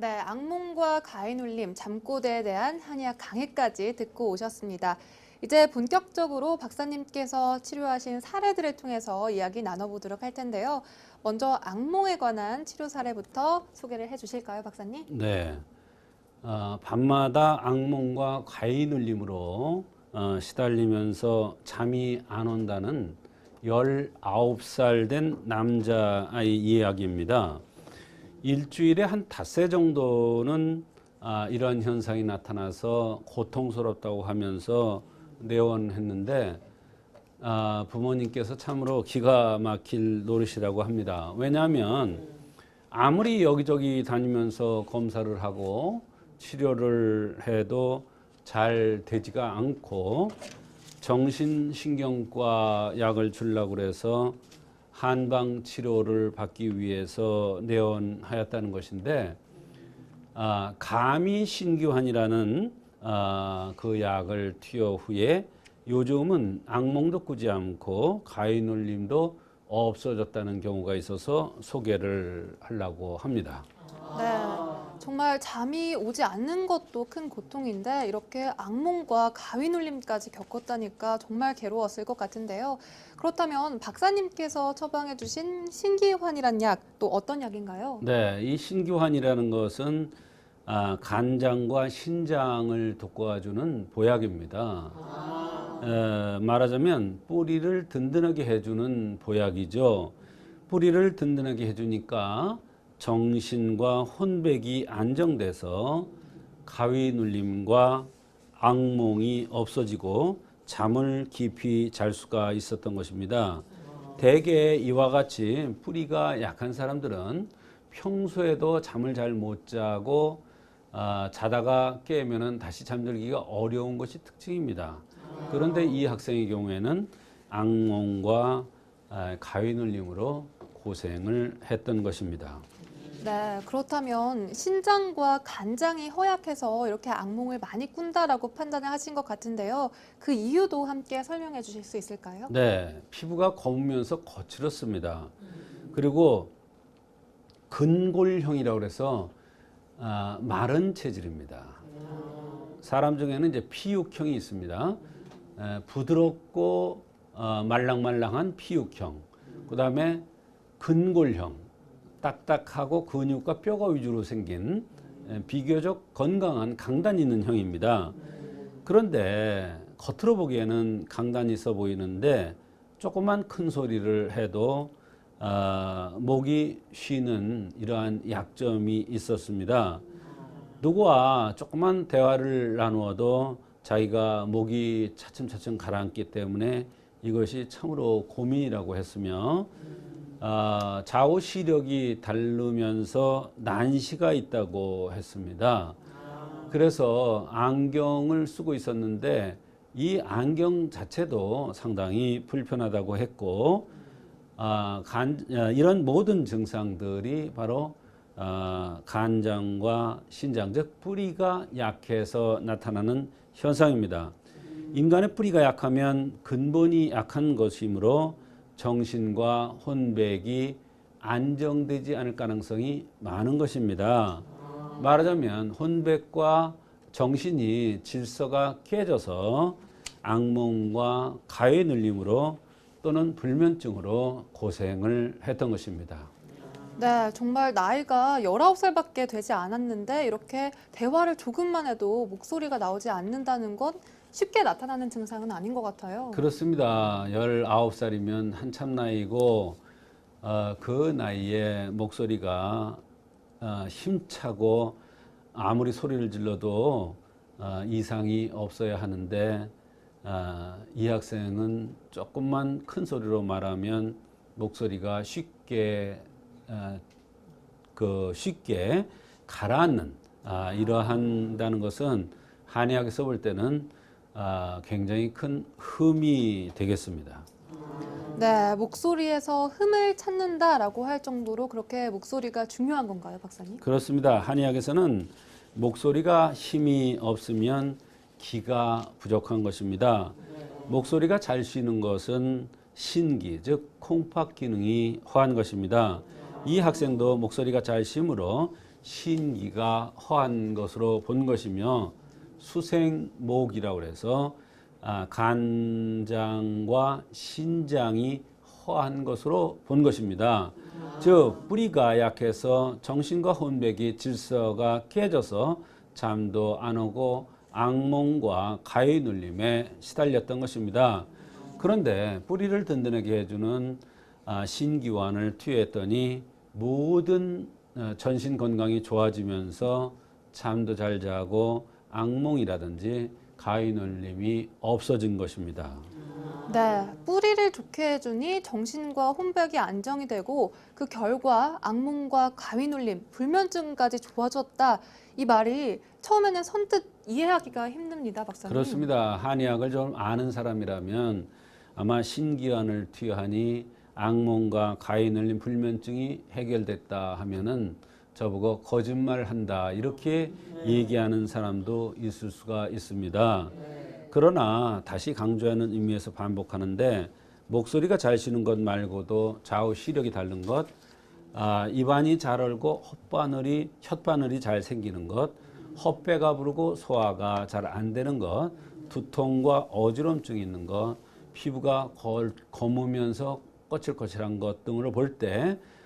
네, 악몽과 가인 울림, 잠꼬대에 대한 한의학 강의까지 듣고 오셨습니다. 이제 본격적으로 박사님께서 치료하신 사례들을 통해서 이야기 나눠보도록 할 텐데요. 먼저 악몽에 관한 치료 사례부터 소개를 해주실까요, 박사님? 네. 어, 밤마다 악몽과 과잉 울림으로 어, 시달리면서 잠이 안 온다는 19살 된 남자아이 이야기입니다. 일주일에 한 닷새 정도는 아, 이러한 현상이 나타나서 고통스럽다고 하면서 내원했는데 아, 부모님께서 참으로 기가 막힐 노릇이라고 합니다. 왜냐하면 아무리 여기저기 다니면서 검사를 하고 치료를 해도 잘 되지가 않고 정신신경과 약을 주려고 그래서 한방 치료를 받기 위해서 내원하였다는 것인데 아, 감이 신규환이라는 아, 그 약을 투여 후에 요즘은 악몽도 꾸지 않고 가위눌림도 없어졌다는 경우가 있어서 소개를 하려고 합니다. 네, 정말 잠이 오지 않는 것도 큰 고통인데 이렇게 악몽과 가위 눌림까지 겪었다니까 정말 괴로웠을 것 같은데요. 그렇다면 박사님께서 처방해 주신 신기환이란 약 또 어떤 약인가요? 네, 이 신규환이라는 것은 아, 간장과 신장을 돋궈주는 보약입니다. 에, 말하자면 뿌리를 든든하게 해주는 보약이죠. 뿌리를 든든하게 해주니까 정신과 혼백이 안정돼서 가위 눌림과 악몽이 없어지고 잠을 깊이 잘 수가 있었던 것입니다. 대개 이와 같이 뿌리가 약한 사람들은 평소에도 잠을 잘 못 자고 아, 자다가 깨면은 다시 잠들기가 어려운 것이 특징입니다. 그런데 이 학생의 경우에는 악몽과 아, 가위 눌림으로 고생을 했던 것입니다. 네, 그렇다면 신장과 간장이 허약해서 이렇게 악몽을 많이 꾼다라고 판단을 하신 것 같은데요. 그 이유도 함께 설명해 주실 수 있을까요? 네, 피부가 검으면서 거칠었습니다. 그리고 근골형이라고 그래서 아, 마른 체질입니다. 사람 중에는 이제 피육형이 있습니다. 에, 부드럽고 어, 말랑말랑한 피육형. 그 다음에 근골형, 딱딱하고 근육과 뼈가 위주로 생긴 에, 비교적 건강한 강단 있는 형입니다. 그런데 겉으로 보기에는 강단 있어 보이는데 조그만 큰 소리를 해도 아, 목이 쉬는 이러한 약점이 있었습니다. 누구와 조그만 대화를 나누어도 자기가 목이 차츰차츰 가라앉기 때문에 이것이 참으로 고민이라고 했으며 아, 좌우 시력이 다르면서 난시가 있다고 했습니다. 그래서 안경을 쓰고 있었는데 이 안경 자체도 상당히 불편하다고 했고 아, 간, 아, 이런 모든 증상들이 바로 아, 간장과 신장 즉 뿌리가 약해서 나타나는 현상입니다. 인간의 뿌리가 약하면 근본이 약한 것이므로 정신과 혼백이 안정되지 않을 가능성이 많은 것입니다. 말하자면 혼백과 정신이 질서가 깨져서 악몽과 가위 눌림으로 또는 불면증으로 고생을 했던 것입니다. 네, 정말 나이가 19살밖에 되지 않았는데 이렇게 대화를 조금만 해도 목소리가 나오지 않는다는 건 쉽게 나타나는 증상은 아닌 것 같아요. 그렇습니다. 19살이면 한참 나이고 어, 그 나이에 목소리가 어, 힘차고 아무리 소리를 질러도 어, 이상이 없어야 하는데 어, 이 학생은 조금만 큰 소리로 말하면 목소리가 쉽게 어, 그 쉽게 가라앉는 아, 이러한다는 것은 한의학에서 볼 때는 아, 굉장히 큰 흠이 되겠습니다. 네, 목소리에서 흠을 찾는다라고 할 정도로 그렇게 목소리가 중요한 건가요, 박사님? 그렇습니다. 한의학에서는 목소리가 힘이 없으면 기가 부족한 것입니다. 목소리가 잘 쉬는 것은 신기, 즉 콩팥 기능이 허한 것입니다. 이 학생도 목소리가 잘 쉬므로 신기가 허한 것으로 본 것이며 수생목이라고 해서 아, 간장과 신장이 허한 것으로 본 것입니다. 즉 뿌리가 약해서 정신과 혼백이 질서가 깨져서 잠도 안 오고 악몽과 가위 눌림에 시달렸던 것입니다. 그런데 뿌리를 든든하게 해주는 아, 신기환을 투여했더니 모든 어, 전신 건강이 좋아지면서 잠도 잘 자고 악몽이라든지 가위 눌림이 없어진 것입니다. 네, 뿌리를 좋게 해주니 정신과 혼백이 안정이 되고 그 결과 악몽과 가위눌림, 불면증까지 좋아졌다. 이 말이 처음에는 선뜻 이해하기가 힘듭니다, 박사님. 그렇습니다. 한의학을 좀 아는 사람이라면 아마 신기환을 투여하니 악몽과 가위 눌림 불면증이 해결됐다 하면은 저보고 거짓말한다. 이렇게 얘기하는 사람도 있을 수가 있습니다. 그러나 다시 강조하는 의미에서 반복하는데 목소리가 잘 쉬는 것 말고도 좌우 시력이 다른 것, 아, 입안이 잘 얼고 혓바늘이 혓바늘이 잘 생기는 것, 헛배가 부르고 소화가 잘 안 되는 것, 두통과 어지럼증이 있는 것, 피부가 걸, 검으면서 거칠거칠한 것 등을 볼 때, 아,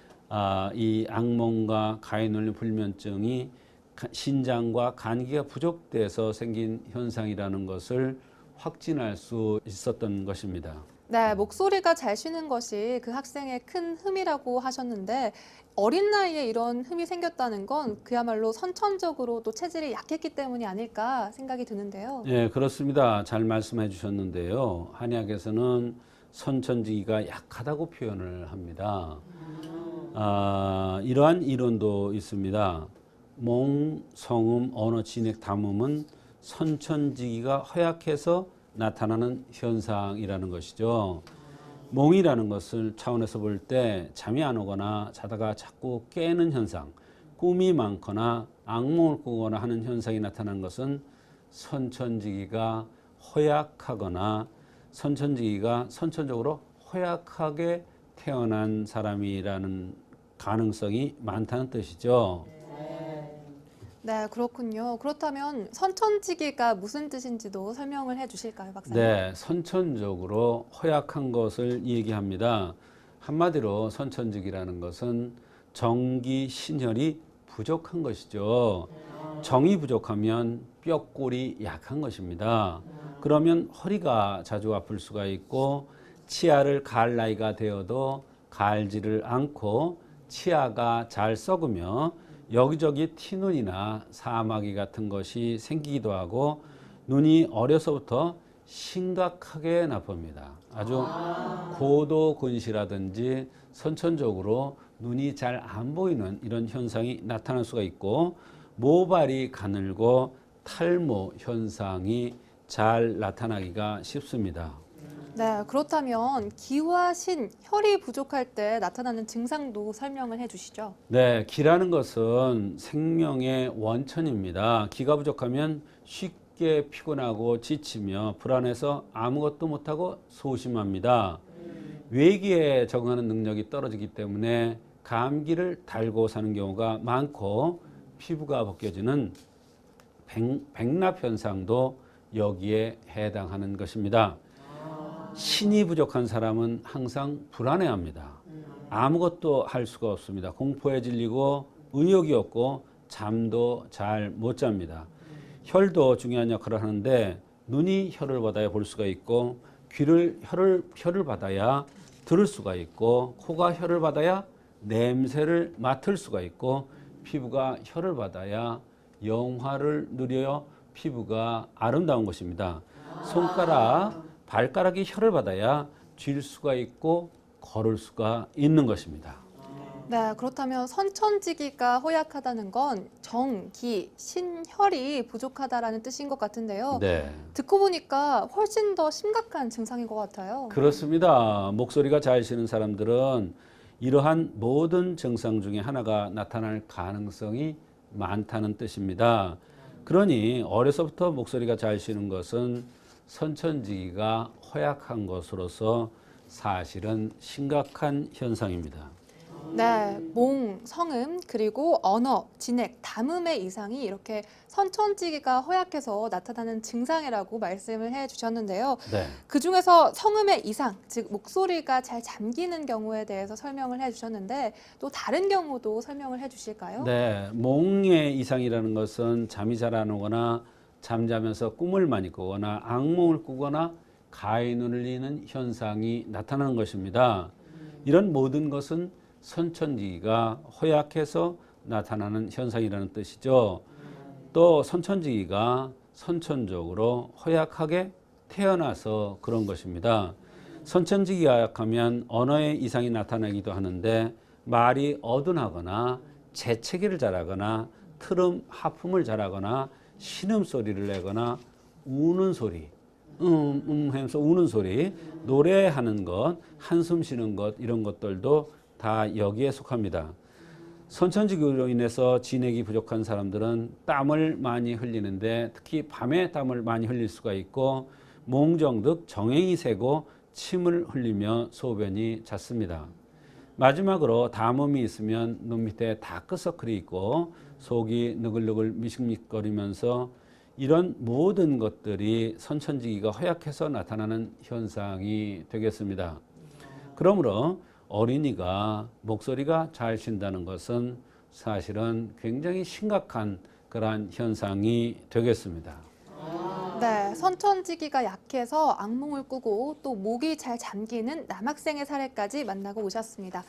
이 악몽과 가해눌림 불면증이 가- 신장과 간기가 부족돼서 생긴 현상이라는 것을 확진할 수 있었던 것입니다. 네, 목소리가 잘 쉬는 것이 그 학생의 큰 흠이라고 하셨는데 어린 나이에 이런 흠이 생겼다는 건 그야말로 선천적으로 또 체질이 약했기 때문이 아닐까 생각이 드는데요. 예, 그렇습니다. 잘 말씀해 주셨는데요. 한의학에서는 선천지기가 약하다고 표현을 합니다. 아, 이러한 이론도 있습니다. 몽, 성음, 언어, 진액, 담음은 선천지기가 허약해서 나타나는 현상이라는 것이죠. 몽이라는 것을 차원에서 볼 때 잠이 안 오거나 자다가 자꾸 깨는 현상, 꿈이 많거나 악몽을 꾸거나 하는 현상이 나타나는 것은 선천지기가 허약하거나 선천지기가 선천적으로 허약하게 태어난 사람이라는 가능성이 많다는 뜻이죠. 네, 그렇군요. 그렇다면 선천지기가 무슨 뜻인지도 설명을 해 주실까요, 박사님? 네, 선천적으로 허약한 것을 얘기합니다. 한마디로 선천직이라는 것은 정기 신혈이 부족한 것이죠. 정이 부족하면 뼈골이 약한 것입니다. 그러면 허리가 자주 아플 수가 있고 치아를 갈 나이가 되어도 갈지를 않고 치아가 잘 썩으며 여기저기 티눈이나 사마귀 같은 것이 생기기도 하고 눈이 어려서부터 심각하게 나쁩니다. 아주 고도 근시라든지 선천적으로 눈이 잘 안 보이는 이런 현상이 나타날 수가 있고 모발이 가늘고 탈모 현상이 잘 나타나기가 쉽습니다. 네, 그렇다면 기화신, 혈이 부족할 때 나타나는 증상도 설명을 해 주시죠. 네, 기라는 것은 생명의 원천입니다. 기가 부족하면 쉽게 피곤하고 지치며 불안해서 아무것도 못하고 소심합니다. 외기에 적응하는 능력이 떨어지기 때문에 감기를 달고 사는 경우가 많고 피부가 벗겨지는 백, 백납 현상도 여기에 해당하는 것입니다. 신이 부족한 사람은 항상 불안해합니다. 아무것도 할 수가 없습니다. 공포에 질리고 의욕이 없고 잠도 잘 못 잡니다. 혈도 중요한 역할을 하는데 눈이 혈을 받아야 볼 수가 있고 귀를 혈을 혈을 받아야 들을 수가 있고 코가 혈을 받아야 냄새를 맡을 수가 있고 피부가 혈을 받아야 영화를 누려야 피부가 아름다운 것입니다. 손가락, 발가락이 혈을 받아야 쥘 수가 있고 걸을 수가 있는 것입니다. 네, 그렇다면 선천지기가 허약하다는 건 정, 기, 신, 혈이 부족하다라는 뜻인 것 같은데요. 네. 듣고 보니까 훨씬 더 심각한 증상인 것 같아요. 그렇습니다. 목소리가 잘 쉬는 사람들은 이러한 모든 증상 중에 하나가 나타날 가능성이 많다는 뜻입니다. 그러니 어려서부터 목소리가 잘 쉬는 것은 선천지기가 허약한 것으로서 사실은 심각한 현상입니다. 네, 몽, 성음, 그리고 언어, 진액, 담음의 이상이 이렇게 선천지기가 허약해서 나타나는 증상이라고 말씀을 해 주셨는데요. 네. 그 중에서 성음의 이상, 즉 목소리가 잘 잠기는 경우에 대해서 설명을 해 주셨는데 또 다른 경우도 설명을 해 주실까요? 네, 몽의 이상이라는 것은 잠이 잘 안 오거나 잠자면서 꿈을 많이 꾸거나 악몽을 꾸거나 가히 눈을 리는 현상이 나타나는 것입니다. 이런 모든 것은 선천지기가 허약해서 나타나는 현상이라는 뜻이죠. 또 선천지기가 선천적으로 허약하게 태어나서 그런 것입니다. 선천지기가 약하면 언어의 이상이 나타나기도 하는데 말이 어둔하거나 재채기를 잘하거나 트름 하품을 잘하거나 신음소리를 내거나 우는 소리 음, 음 하면서 우는 소리 노래하는 것 한숨 쉬는 것 이런 것들도 다 여기에 속합니다. 선천지기로 인해서 진액이 부족한 사람들은 땀을 많이 흘리는데 특히 밤에 땀을 많이 흘릴 수가 있고 몽정득 정행이 새고 침을 흘리며 소변이 잦습니다. 마지막으로 담음이 있으면 눈 밑에 다크서클이 있고 속이 느글느글 미식미거리면서 이런 모든 것들이 선천지기가 허약해서 나타나는 현상이 되겠습니다. 그러므로 어린이가 목소리가 잘 쉰다는 것은 사실은 굉장히 심각한 그러한 현상이 되겠습니다. 네, 선천지기가 약해서 악몽을 꾸고 또 목이 잘 잠기는 남학생의 사례까지 만나고 오셨습니다.